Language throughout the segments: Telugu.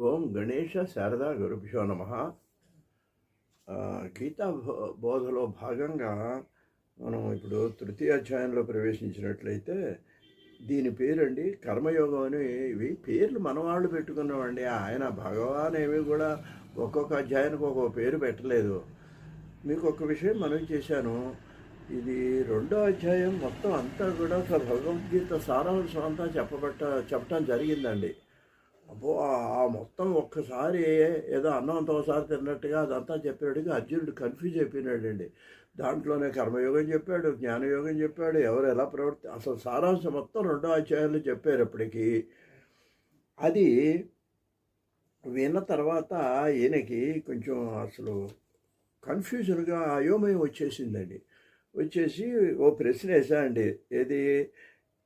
ఓం గణేష శారదా గురుభ్యో నమ. గీతా బో- బోధలో భాగంగా మనం ఇప్పుడు తృతీయ అధ్యాయంలో ప్రవేశించినట్లయితే దీని పేరండి కర్మయోగం అని ఇవి పేర్లు మనవాళ్ళు పెట్టుకున్నామండి ఆయన భగవాన్ ఏమి కూడా ఒక్కొక్క అధ్యాయానికి ఒక్కొక్క పేరు పెట్టలేదు. మీకు ఒక విషయం మనం చేశాను. ఇది రెండో అధ్యాయం మొత్తం అంతా కూడా అసలు భగవద్గీత సారాంశం అంతా చెప్పబట్ట చెప్పటం జరిగిందండి. అబ్బో ఆ- మొత్తం ఒక్కసారి ఏదో అన్నం ఒకసారి తిన్నట్టుగా అదంతా చెప్పాడుగా అర్జునుడు కన్ఫ్యూజ్ అయిపోయినాడండి. దాంట్లోనే కర్మయోగం చెప్పాడు జ్ఞానయోగం చెప్పాడు ఎవరు ఎలా ప్రవర్తి అసలు సారాంశం మొత్తం రెండో అధ్యాయాలు చెప్పారు ఇప్పటికీ అది విన్న తర్వాత ఈయనకి కొంచెం అసలు కన్ఫ్యూజన్గా అయోమయం వచ్చేసిందండి. వచ్చేసి ఓ ప్రశ్న వేసా ఏది?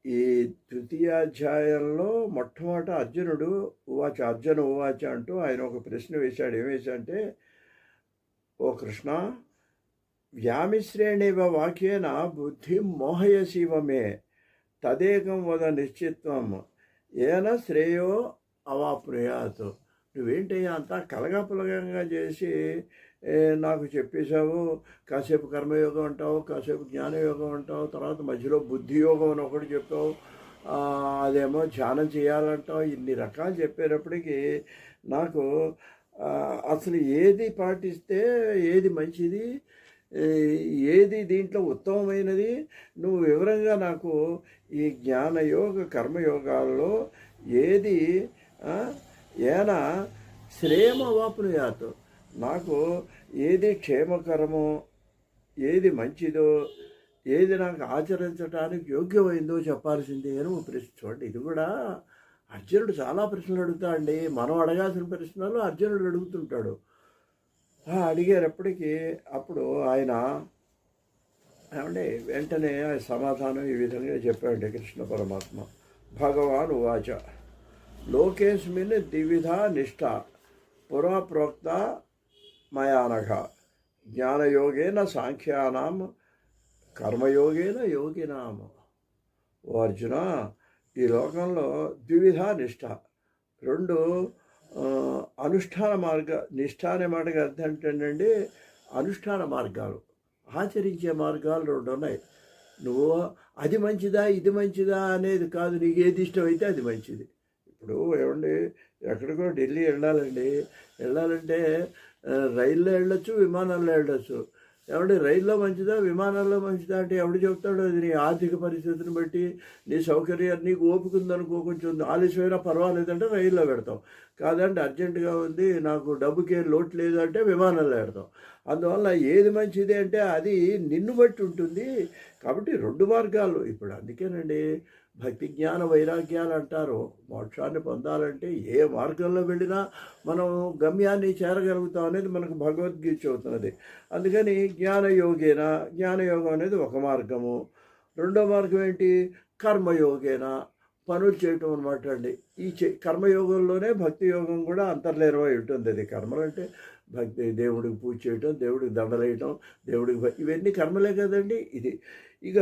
ఈ తృతీయాధ్యాయంలో మొట్టమొదట అర్జునుడు ఉవాచ అర్జున ఉవాచ అంటూ ఆయన ఒక ప్రశ్న వేశాడు. ఏం వేశాడంటే ఓ కృష్ణ వ్యామిశ్రేణివ వాక్యేన బుద్ధి మోహయసీవ తదేకం వద నిశ్చిత్వం ఏన శ్రేయో అవాప్నుయాత్. నువ్వేంటయ్యా అంతా కలగపులగంగా చేసి నాకు చెప్పేశావు కాసేపు కర్మయోగం అంటావు కాసేపు జ్ఞానయోగం అంటావు తర్వాత మధ్యలో బుద్ధి యోగం అని ఒకటి చెప్పావు. అదేమో ధ్యానం చేయాలంటావు ఇన్ని రకాలు చెప్పేటప్పటికీ నాకు అసలు ఏది పాటిస్తే ఏది మంచిది ఏది దీంట్లో ఉత్తమమైనది నువ్వు వివరంగా నాకు ఈ జ్ఞానయోగ కర్మయోగాల్లో ఏది ఏనా ఏన శ్రేమ వాపునుయాత్ నాకు ఏది క్షేమకరమో ఏది మంచిదో ఏది నాకు ఆచరించడానికి యోగ్యమైందో చెప్పాల్సిందే అని ఓ ప్రశ్న. చూడండి ఇది కూడా అర్జునుడు చాలా ప్రశ్నలు అడుగుతాడండి. మనం అడగాల్సిన ప్రశ్నలు అర్జునుడు అడుగుతుంటాడు. అడిగేటప్పటికీ అప్పుడు ఆయన ఏమండి వెంటనే సమాధానం ఈ విధంగా చెప్పాడు కృష్ణ పరమాత్మ. భగవాన్ ఉవాచ లోకేస్మిన్ ద్విధ నిష్ఠ పురా ప్రోక్త మయానఘ. జ్ఞానయోగేన సాంఖ్యానాం కర్మయోగేన యోగినాం. ఓ అర్జున ఈ లోకంలో ద్విధ నిష్ఠ రెండు అనుష్ఠాన మార్గ నిష్ఠ అనే మాటకి అర్థం ఏంటంటే అనుష్ఠాన మార్గాలు. ఆచరించే మార్గాలు రెండు ఉన్నాయి. నువ్వు అది మంచిదా ఇది మంచిదా అనేది కాదు నీకు ఏది ఇష్టమైతే అది మంచిది. ఇప్పుడు ఏమండి ఎక్కడికో ఢిల్లీ వెళ్ళాలండి. వెళ్ళాలంటే రైల్లో వెళ్ళొచ్చు విమానాల్లో వెళ్ళొచ్చు. ఏమంటే రైల్లో మంచిదా విమానాల్లో మంచిదా అంటే ఎవడు చెప్తాడో? అది నీ ఆర్థిక పరిస్థితిని బట్టి నీ సౌకర్యాన్ని నీకు ఓపుకుందనుకో కొంచెం ఆలస్యమైనా పర్వాలేదంటే రైల్లో పెడతాం. కాదంటే అర్జెంటుగా ఉంది నాకు డబ్బుకి లోటు లేదు అంటే విమానాల్లో పెడతాం. అందువల్ల ఏది మంచిది అంటే అది నిన్ను బట్టి ఉంటుంది. కాబట్టి రెండు మార్గాలు. ఇప్పుడు అందుకేనండి భక్తి జ్ఞాన వైరాగ్యాలు అంటారు. మోక్షాన్ని పొందాలంటే ఏ మార్గంలో వెళ్ళినా మనం గమ్యాన్ని చేరగలుగుతాం అనేది మనకు భగవద్గీత చెబుతున్నది. అందుకని జ్ఞానయోగేన జ్ఞానయోగం అనేది ఒక మార్గము. రెండో మార్గం ఏంటి? కర్మయోగేన. పనులు చేయటం అనమాట అండి. ఈ చే కర్మయోగంలోనే భక్తి యోగం కూడా అంతర్లేరమై ఉంటుంది. అది కర్మలు అంటే భక్తి దేవుడికి పూజ చేయటం దేవుడికి దండలేయటం దేవుడికి ఇవన్నీ కర్మలే కదండి. ఇది ఇక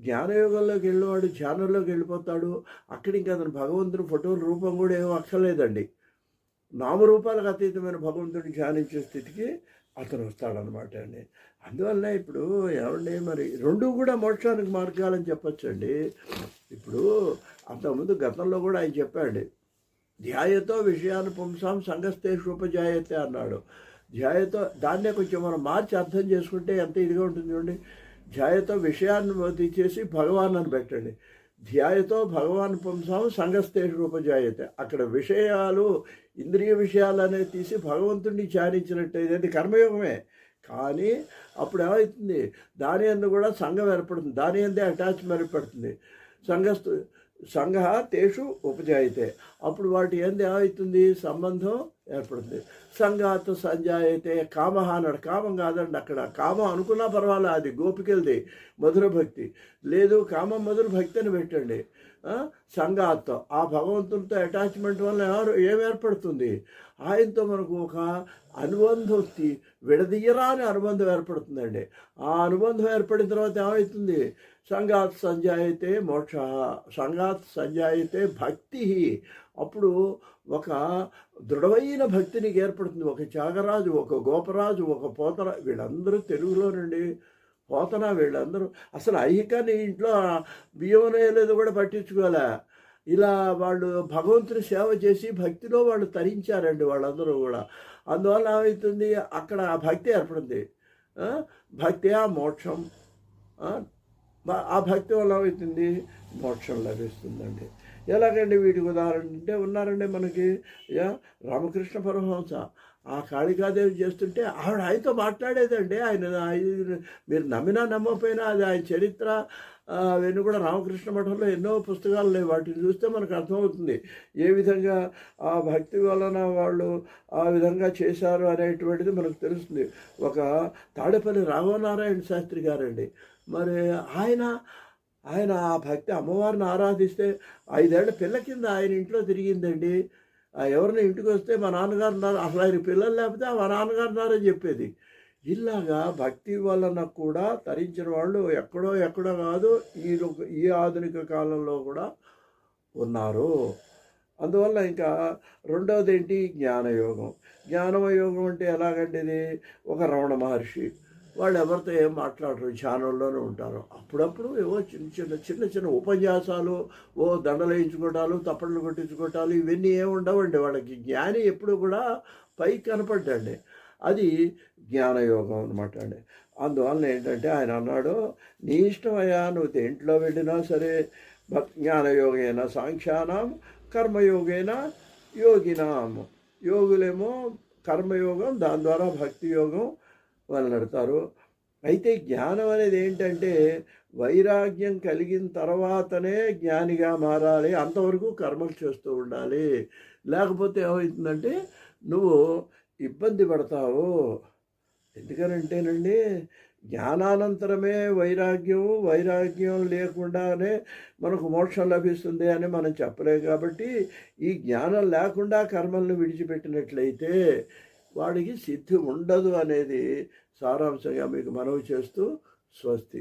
జ్ఞానయోగంలోకి వెళ్ళేవాడు ధ్యానంలోకి వెళ్ళిపోతాడు. అక్కడి ఇంకా అతను భగవంతుని ఫోటోల రూపం కూడా ఏమో అక్కర్లేదండి. నామరూపాలకు అతీతమైన భగవంతుడిని ధ్యానించే స్థితికి అతను వస్తాడనమాట అండి. అందువల్ల ఇప్పుడు ఏమండి మరి రెండు కూడా మోక్షానికి మార్గాలని చెప్పచ్చండి. ఇప్పుడు అంతకుముందు గతంలో కూడా ఆయన చెప్పాడు. ధ్యాయతో విషయాన్ని పుంసాం సంగస్తేషు ఉపజాయతే అన్నాడు. ధ్యాయతో దాన్నే కొంచెం మనం మార్చి అర్థం చేసుకుంటే ఎంత ఇదిగా ఉంటుంది చూడండి. ధ్యాయతో విషయాన్ని తీసేసి భగవాన్ అని పెట్టండి. ధ్యాయతో భగవాన్ పుంసాం సంగస్తేషు ఉపజాయతే. అక్కడ విషయాలు ఇంద్రియ విషయాలు అనేది తీసి భగవంతుడిని ధ్యానించినట్టయితే అది కర్మయోగమే. కానీ అప్పుడు ఏమవుతుంది దాని అందు కూడా సంఘం ఏర్పడుతుంది. దాని అందే అటాచ్మెంట్ ఏర్పడుతుంది. సంఘస్థు సంఘ తేషు ఉపజాయితే. అప్పుడు వాటి ఏంది ఏమవుతుంది సంబంధం ఏర్పడుతుంది. సంఘాత సంజాయితే కామ అన్నాడు కామం కాదండి అక్కడ. కామం అనుకున్నా పర్వాలేదు. అది గోపికలది మధుర భక్తి. లేదు కామం మధుర భక్తి అని పెట్టండి. సంగాత్ ఆ భగవంతునితో అటాచ్మెంట్ వల్ల ఎవరు ఏం ఏర్పడుతుంది? ఆయనతో మనకు ఒక అనుబంధం తి- విడదీయరాని అనుబంధం ఏర్పడుతుందండి. ఆ అనుబంధం ఏర్పడిన తర్వాత ఏమవుతుంది సంఘాత్ సంజాయితే మోక్ష. సంఘాత్ సంజాయితే భక్తి. అప్పుడు ఒక దృఢమైన భక్తి నీకు ఏర్పడుతుంది. ఒక త్యాగరాజు ఒక గోపరాజు ఒక పోతర వీళ్ళందరూ తెలుగులోనండి. పోతనా వీళ్ళందరూ. అసలు ఐహికాన్ని ఇంట్లో బియ్యం లేదు కూడా పట్టించుకోలే. ఇలా వాళ్ళు భగవంతుని సేవ చేసి భక్తిలో వాళ్ళు తరించారండి వాళ్ళందరూ కూడా. అందువల్ల ఏమవుతుంది అక్కడ ఆ భక్తి ఏర్పడింది. భక్తి ఆ మోక్షం. ఆ? భక్తి వల్ల ఏమవుతుంది మోక్షం లభిస్తుందండి. ఎలాగండి వీటికి ఉదాహరణ అంటే ఉన్నారండి మనకి యా? రామకృష్ణ పరమహంస. ఆ కాళికాదేవి చేస్తుంటే ఆవిడ ఆయనతో మాట్లాడేదండి. ఆయన ఆయన- మీరు నమ్మినా నమ్మకపోయినా అది ఆయన చరిత్ర. అవన్నీ కూడా రామకృష్ణ మఠంలో ఎన్నో పుస్తకాలు లేవు. వాటిని చూస్తే మనకు అర్థమవుతుంది ఏ విధంగా ఆ భక్తి వలన వాళ్ళు ఆ విధంగా చేశారు అనేటువంటిది మనకు తెలుస్తుంది. ఒక తాడేపల్లి రామనారాయణ శాస్త్రి గారండి. మరి ఆయన ఆయన ఆ భక్తి అమ్మవారిని ఆరాధిస్తే ఐదేళ్ళ పిల్ల కింద ఆయన ఇంట్లో తిరిగిందండి. ఎవరిని ఇంటికి వస్తే మా నాన్నగారు ఉన్నారు అసలు ఆయన పిల్లలు లేకపోతే మా నాన్నగారు ఉన్నారని చెప్పేది. ఇలాగా భక్తి వలన కూడా తరించిన వాళ్ళు ఎక్కడో ఎక్కడో కాదు ఈ ఈ ఆధునిక కాలంలో కూడా ఉన్నారు. అందువల్ల ఇంకా రెండవది ఏంటి జ్ఞానయోగం. జ్ఞానయోగం అంటే ఎలాగంటే ఇది ఒక రమణ మహర్షి వాళ్ళు ఎవరితో ఏం మాట్లాడరు ధ్యానంలోనే ఉంటారు. అప్పుడప్పుడు ఏవో చిన్న చిన్న చిన్న చిన్న ఉపన్యాసాలు ఓ దండలేయించుకోవటాలు తప్పట్లు కొట్టించుకోవటాలు ఇవన్నీ ఏమి ఉండవండి. వాళ్ళకి జ్ఞాని ఎప్పుడు కూడా పైకి కనపడ్డండి. అది జ్ఞానయోగం అనమాట అండి. అందువలన ఏంటంటే ఆయన అన్నాడు నీ ఇష్టమయ్యా నువ్వు దేంట్లో వెళ్ళినా సరే భక్ సాంఖ్యానం కర్మయోగైనా యోగినాం. యోగులేమో కర్మయోగం దాని ద్వారా భక్తి యోగం వాళ్ళు నడతారు అయితే జ్ఞానం అనేది ఏంటంటే వైరాగ్యం కలిగిన తర్వాతనే జ్ఞానిగా మారాలి అంతవరకు కర్మలు చేస్తూ ఉండాలి. లేకపోతే ఏమవుతుందంటే నువ్వు ఇబ్బంది పడతావు. ఎందుకనంటేనండి జ్ఞానానంతరమే వైరాగ్యం వైరాగ్యం లేకుండానే మనకు మోక్షం లభిస్తుంది అని మనం చెప్పలేం కాబట్టి ఈ జ్ఞానం లేకుండా కర్మలను విడిచిపెట్టినట్లయితే వాడికి సిద్ధి ఉండదు అనేది సారాంశంగా మీకు మనవి చేస్తూ స్వస్తి.